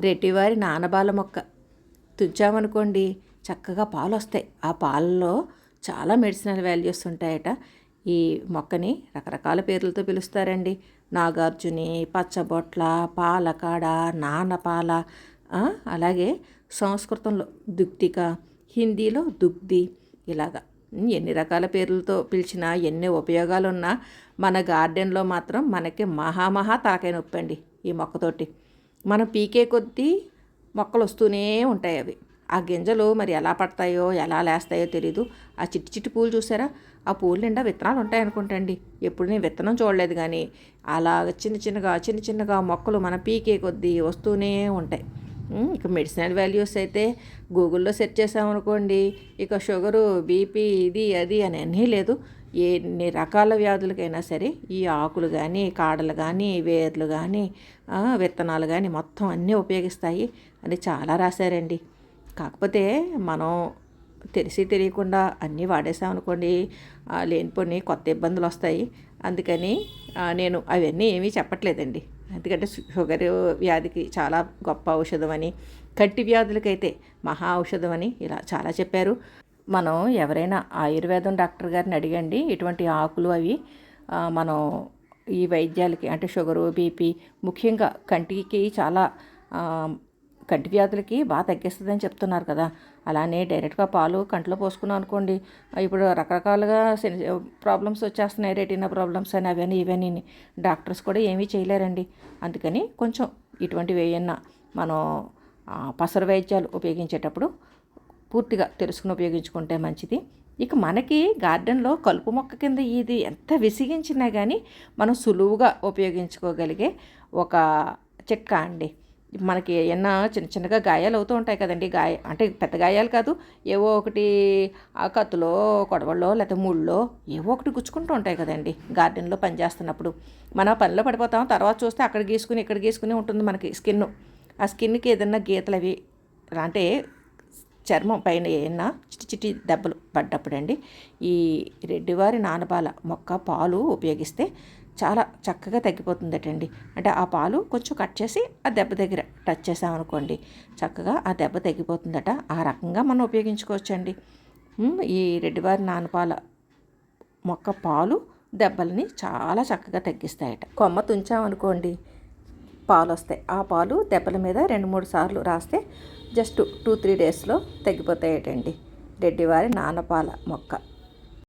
రెడ్డివారి నానబాల మొక్క. తుంచామనుకోండి చక్కగా పాలు వస్తాయి ఆ పాలలో చాలా మెడిసినల్ వాల్యూస్ ఉంటాయట. ఈ మొక్కని రకరకాల పేర్లతో పిలుస్తారండి. నాగార్జుని పచ్చబొట్ల పాలకాడ నానపాల అలాగే సంస్కృతంలో దుక్తిక హిందీలో దుగ్ధి. ఇలాగా ఎన్ని రకాల పేర్లతో పిలిచినా ఎన్ని ఉపయోగాలు ఉన్నా మన గార్డెన్లో మాత్రం మనకి మహామహా తలకాయ నొప్పండి ఈ మొక్కతోటి. మనం పీకే కొద్దీ మొక్కలు వస్తూనే ఉంటాయి అవి. ఆ గింజలు మరి ఎలా పడతాయో ఎలా లేస్తాయో తెలీదు. ఆ చిట్టి చిట్టి పూలు చూసారా? ఆ పూలు నిండా విత్తనాలు ఉంటాయనుకుంటండి ఎప్పుడు నేను విత్తనం చూడలేదు కానీ అలా చిన్న చిన్నగా చిన్న చిన్నగా మొక్కలు మన పీకే కొద్దీ వస్తూనే ఉంటాయి. ఇక మెడిసినల్ వాల్యూస్ అయితే గూగుల్లో సెర్చ్ చేసామనుకోండి ఇక షుగరు బీపీ ఇది అది అని అన్నీ లేదు. ఎన్ని రకాల వ్యాధులకైనా సరే ఈ ఆకులు కానీ కాడలు కానీ వేర్లు కానీ విత్తనాలు కానీ మొత్తం అన్నీ ఉపయోగిస్తాయి అని చాలా రాశారండి. కాకపోతే మనం తెలిసి తెలియకుండా అన్నీ వాడేసామనుకోండి లేనిపోని కొత్త ఇబ్బందులు వస్తాయి. అందుకని నేను అవన్నీ ఏమీ చెప్పట్లేదండి. ఎందుకంటే షుగర్ వ్యాధికి చాలా గొప్ప ఔషధం అని కంటి వ్యాధులకైతే మహా ఔషధం అని ఇలా చాలా చెప్పారు. మనం ఎవరైనా ఆయుర్వేదం డాక్టర్ గారిని అడిగండి ఇటువంటి ఆకులు అవి మనం ఈ వైద్యాలకి అంటే షుగరు బీపీ ముఖ్యంగా కంటికి చాలా కంటి వ్యాధులకి బాగా తగ్గిస్తుందని చెప్తున్నారు కదా. అలానే డైరెక్ట్గా పాలు కంట్లో పోసుకున్నాం అనుకోండి ఇప్పుడు రకరకాలుగా ప్రాబ్లమ్స్ వచ్చేస్తున్నాయి రెటీనా ప్రాబ్లమ్స్ అని అవన్నీ ఇవన్నీ డాక్టర్స్ కూడా ఏమీ చేయలేరండి. అందుకని కొంచెం ఇటువంటివి ఏమన్నా మనం పసరు వైద్యాలు ఉపయోగించేటప్పుడు పూర్తిగా తెలుసుకుని ఉపయోగించుకుంటే మంచిది. ఇక మనకి గార్డెన్లో కలుపు మొక్క కింద ఇది ఎంత విసిగించినా కానీ మనం సులువుగా ఉపయోగించుకోగలిగే ఒక చిట్కా అండి. మనకి ఏమన్నా చిన్న చిన్నగా గాయాలు అవుతూ ఉంటాయి కదండి. గాయ అంటే పెద్ద గాయాలు కాదు. ఏవో ఒకటి ఆ కత్తులో కొడవల్లో లేకపోతే ముళ్ళో ఏవో ఒకటి గుచ్చుకుంటూ ఉంటాయి కదండి గార్డెన్లో పనిచేస్తున్నప్పుడు మన పనిలో పడిపోతాం తర్వాత చూస్తే అక్కడ గీసుకుని ఇక్కడ గీసుకుని ఉంటుంది మనకి స్కిన్ ఆ స్కిన్కి ఏదన్నా గీతలు అవి అంటే చర్మం పైన ఏమన్నా చిటి చిటి దెబ్బలు పడ్డప్పుడండి ఈ రెడ్డివారి నానపాల మొక్క పాలు ఉపయోగిస్తే చాలా చక్కగా తగ్గిపోతుందటండి. అంటే ఆ పాలు కొంచెం కట్ చేసి ఆ దెబ్బ దగ్గర టచ్ చేసామనుకోండి చక్కగా ఆ దెబ్బ తగ్గిపోతుందట. ఆ రకంగా మనం ఉపయోగించుకోవచ్చండి. ఈ రెడ్డివారి నానపాల మొక్క పాలు దెబ్బలని చాలా చక్కగా తగ్గిస్తాయట. కొమ్మ తుంచామనుకోండి పాలు వస్తాయి ఆ పాలు దెబ్బల మీద రెండు మూడు సార్లు రాస్తే జస్ట్ టూ త్రీ డేస్లో తగ్గిపోతాయటండి రెడ్డివారి నానపాల మొక్క.